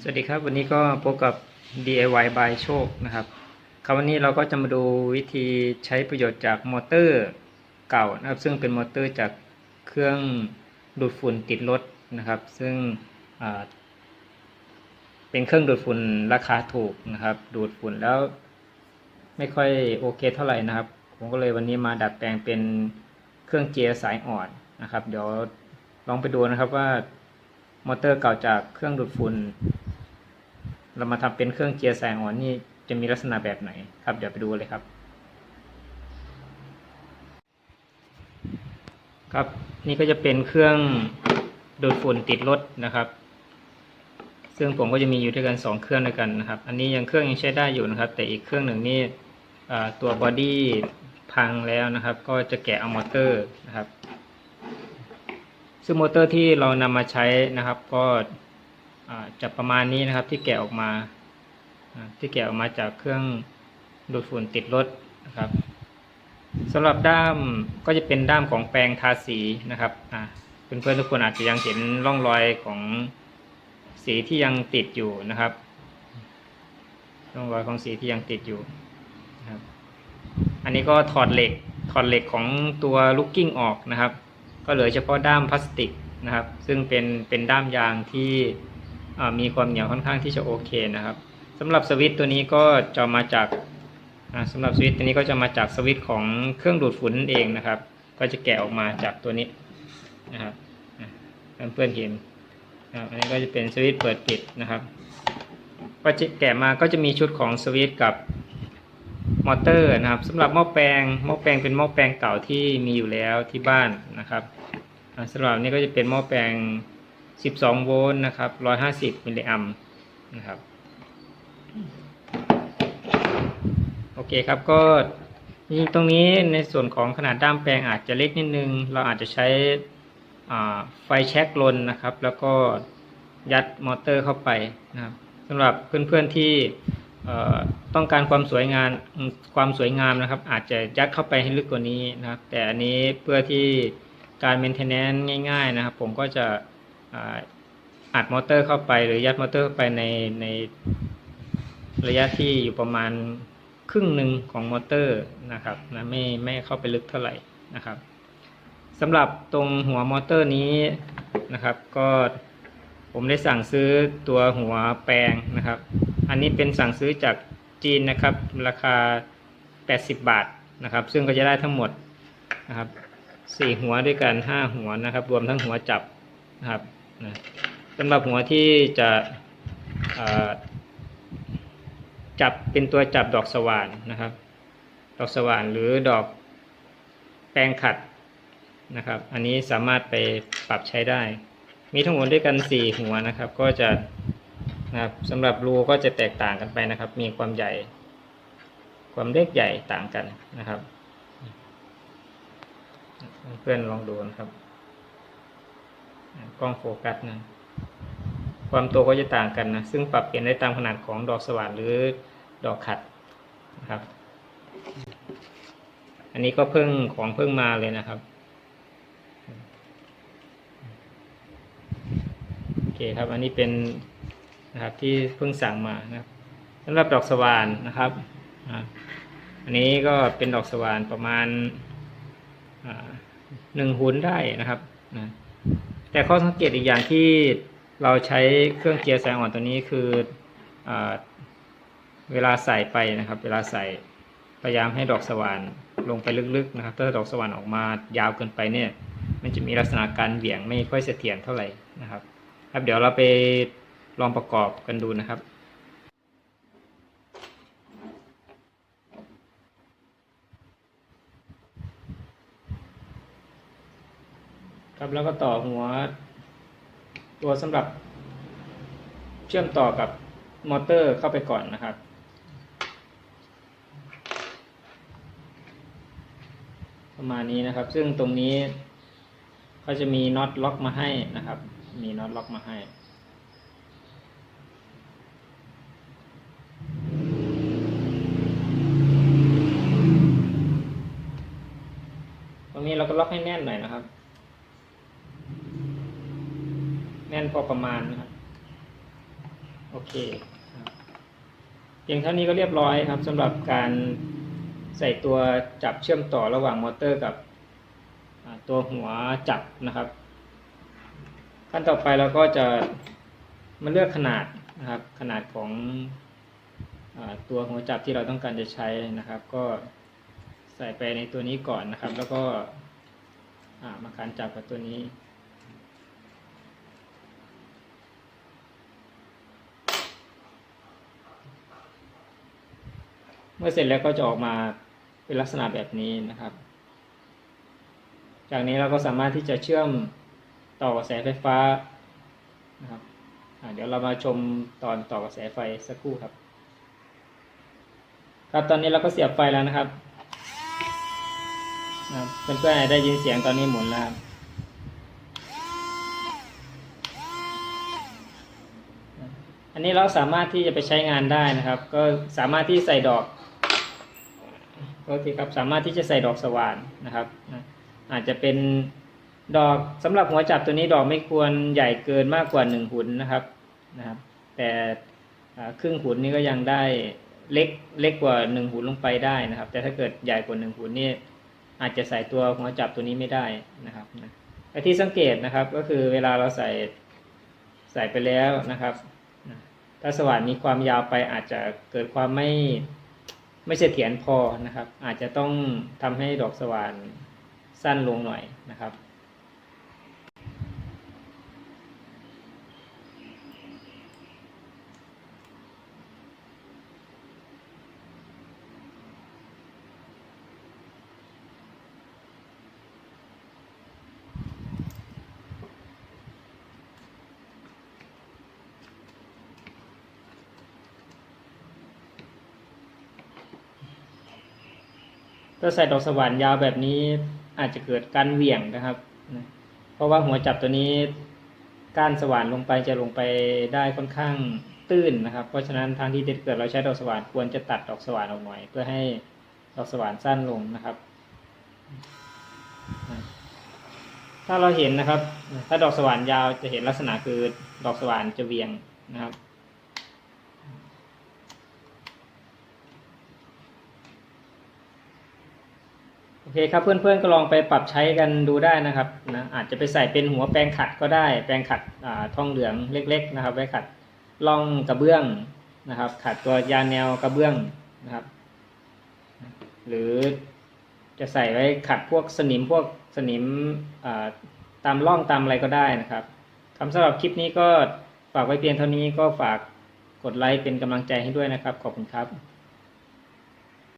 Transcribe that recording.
สวัสดีครับ วันนี้ก็พบกับ DIY by โชคนะครับครับวันนี้เราก็จะมาดูวิธีใช้ประโยชน์จากมอเตอร์เก่านะครับ ซึ่งเป็นมอเตอร์จากเครื่องดูดฝุ่นติดรถนะครับ ซึ่งเป็นเครื่องดูดฝุ่นราคาถูกนะครับ ดูดฝุ่นแล้วไม่ค่อยโอเคเท่าไหร่นะครับ ผมก็เลยวันนี้มาดัดแปลงเป็นเครื่องเจียสายอ่อนนะครับ เดี๋ยวลองไปดูนะครับว่ามอเตอร์เก่าจากเครื่องดูดฝุ่น เรามาทำเป็นเครื่องเจียร์แสงอ่อนนี่จะมีลักษณะแบบไหนครับ เดี๋ยวไปดูเลยครับ ครับนี่ก็จะเป็นเครื่องดูดฝุ่นติดรถนะครับ ซึ่งผมก็จะมีอยู่ด้วยกันสองเครื่องด้วยกันนะครับ อันนี้ยังเครื่องยังใช้ได้อยู่นะครับ แต่อีกเครื่องหนึ่งนี่ตัวบอดี้พังแล้วนะครับ ก็จะแกะเอามอเตอร์นะครับซึ่งมอเตอร์ที่เรานำมาใช้นะครับ ก็ จะประมาณนี้นะครับที่แกะออกมา ที่แกะออกมาจากเครื่องดูดฝุ่นติดรถนะครับสำหรับด้ามก็จะเป็นด้ามของแปรงทาสีนะครับอ่าเพื่อนๆทุกคนอาจจะยังเห็นร่องรอยของสีที่ยังติดอยู่นะครับ ร่องรอยของสีที่ยังติดอยู่นะครับ อันนี้ก็ถอดเหล็กถอดเหล็กของตัวลูกกิ้งออกนะครับ ก็เหลือเฉพาะด้ามพลาสติกนะครับ ซึ่งเป็นเป็นด้ามยางที่ มีความเหนียวค่อนข้างที่จะโอเคนะครับสำหรับสวิตตัวนี้ก็จะมาจากอ่าสำหรับสวิตตัวนี้ก็จะมาจากสวิตของเครื่องดูดฝุ่นนั่นเองนะครับ ก็จะแกะออกมาจากตัวนี้นะครับเพื่อนเห็นอันนี้ก็จะเป็นสวิตเปิดปิดนะครับก็จะแกะมาก็จะมีชุดของสวิตกับมอเตอร์นะครับสำหรับหม้อแปลงหม้อแปลงเป็นหม้อแปลงเก่าที่มีอยู่แล้วที่บ้านนะครับอ่าสำหรับนี้ก็จะเป็นหม้อแปลง 12 โวลต์นะครับ 150 มิลลิแอมป์นะครับโอเคครับก็นี่ตรงนี้ในส่วนของขนาดด้ามแปลงอาจจะเล็กนิดนึง เราอาจจะใช้ไฟแช็กลนนะครับ แล้วก็ยัดมอเตอร์เข้าไปนะครับสำหรับเพื่อนๆที่เอ่ต้องการความสวยงามความสวยงามนะครับ อาจจะยัดเข้าไปให้ลึกกว่านี้นะครับ แต่อันนี้เพื่อที่การ maintenance ง่าย ๆ นะครับ ผมก็จะ อัดมอเตอร์เข้าไป หรือยัดมอเตอร์เข้าไปในในระยะที่อยู่ประมาณครึ่งหนึ่งของมอเตอร์นะครับนะไม่ไม่เข้าไปลึกเท่าไหร่นะครับสำหรับตรงหัวมอเตอร์นี้นะครับก็ผมได้สั่งซื้อตัวหัวแปลงนะครับ อันนี้เป็นสั่งซื้อจากจีนนะครับ ราคา 80 บาทนะครับ ซึ่งก็จะได้ทั้งหมดนะครับสี่หัวด้วยกันห้าหัวนะครับ รวมทั้งหัวจับนะครับ นะสำหรับหัวที่จะจับเป็นตัวจับดอกสว่านนะครับ ดอกสว่านหรือดอกแปรงขัดนะครับ อันนี้สามารถไปปรับใช้ได้ มีทั้งหมดด้วยกันสี่หัวนะครับ ก็จะนะครับสำหรับรูก็จะแตกต่างกันไปนะครับ มีความใหญ่ ความเล็กใหญ่ต่างกันนะครับ เพื่อนลองดูนะครับ กล้องโฟกัสนะความโตก็จะต่างกันนะ ซึ่งปรับเปลี่ยนได้ตามขนาดของดอกสว่านหรือดอกขัดนะครับ อันนี้ก็เพิ่งของเพิ่งมาเลยนะครับโอเคครับ อันนี้เป็นนะครับที่เพิ่งสั่งมานะครับสำหรับดอกสว่านนะครับอันนี้ก็เป็นดอกสว่านประมาณหนึ่งหุนได้นะครับนะ แต่ข้อสังเกตอีกอย่างที่เราใช้เครื่องเกียร์แสงอ่อนตัวนี้คืออเวลาใส่ไปนะครับ เวลาใส่พยายามให้ดอกสว่านลงไปลึกๆนะครับ ถ้าดอกสว่านออกมายาวเกินไปเนี่ย มันจะมีลักษณะการเหวี่ยงไม่ค่อยเสถียรเท่าไหร่นะครับ ครับเดี๋ยวเราไปลองประกอบกันดูนะครับ ครับแล้วก็ต่อหัว ตัวสำหรับเชื่อมต่อกับมอเตอร์เข้าไปก่อนนะครับ ประมาณนี้นะครับ ซึ่งตรงนี้เขาจะมีน็อตล็อกมาให้นะครับ มีน็อตล็อกมาให้ตรงนี้เราก็ล็อกให้แน่นหน่อยนะครับ แน่นพ อประมาณนะครับ โอเคเพียงเท่านี้ก็เรียบร้อยครับสำหรับการใส่ตัวจับเชื่อมต่อระหว่างมอเตอร์กับตัวหัวจับนะครับ ขั้นต่อไปเราก็จะมาเลือกขนาดนะครับ ขนาดของอตัวหัวจับที่เราต้องการจะใช้นะครับ ก็ใส่ไปในตัวนี้ก่อนนะครับ แล้วก็มาการจับกับตัวนี้ เมื่อเสร็จแล้วก็จะออกมาเป็นลักษณะแบบนี้นะครับ จากนี้เราก็สามารถที่จะเชื่อมต่อกระแสไฟฟ้านะครับเดี๋ยวเรามาชมตอนต่อกระแสไฟสักครู่ครับ ครับตอนนี้เราก็เสียบไฟแล้วนะครับนะครับเพื่อนๆได้ยินเสียงตอนนี้หมุนแล้ว อันนี้เราสามารถที่จะไปใช้งานได้นะครับ ก็สามารถที่ใส่ดอกโอเคครับสามารถที่จะใส่ดอกสว่านนะครับอาจจะเป็นดอกสำหรับหัวจับตัวนี้ดอกไม่ควรใหญ่เกินมากกว่าหนึ่งหุนนะครับนะครับ แต่ครึ่งหุนนี้ก็ยังได้เล็กเล็กกว่าหนึ่งหุนลงไปได้นะครับ แต่ถ้าเกิดใหญ่กว่าหนึ่งหุนนี่อาจจะใส่ตัวหัวจับตัวนี้ไม่ได้นะครับแต่ที่สังเกตนะครับก็คือเวลาเราใส่ใส่ไปแล้วนะครับ ถ้าสว่านมีความยาวไปอาจจะเกิดความไม่ไม่เสถียรพอนะครับ อาจจะต้องทำให้ดอกสว่านสั้นลงหน่อยนะครับ ถ้าใส่ดอกสว่านยาวแบบนี้อาจจะเกิดการเหวี่ยงนะครับนะเพราะว่าหัวจับตัวนี้ก้านสว่านลงไปจะลงไปได้ค่อนข้างตื้นนะครับ เพราะฉะนั้นทางที่เกิดเราใช้ดอกสว่านควรจะตัดดอกสว่านออกหน่อย เพื่อให้ดอกสว่านสั้นลงนะครับ ถ้าเราเห็นนะครับ ถ้าดอกสว่านยาวจะเห็นลักษณะคือดอกสว่านจะเวียงนะครับ เคครับเพื่อนๆก็ลองไปปรับใช้กันดูได้นะครับนะอาจจะไปใส่เป็นหัวแปรงขัดก็ได้ แปรงขัดอทองเหลืองเล็ก ๆ นะครับไว้ขัดร่องกระเบื้องนะครับ ขัดตัวยาแนวกระเบื้องนะครับ หรือจะใส่ไว้ขัดพวกสนิมพวกสนิมตามร่องตามอะไรก็ได้นะครับคำสำหรับคลิปนี้ก็ฝากไว้เพียงเท่านี้ก็ฝากกดไลค์เป็นกำลังใจให้ด้วยนะครับ ขอบคุณครับ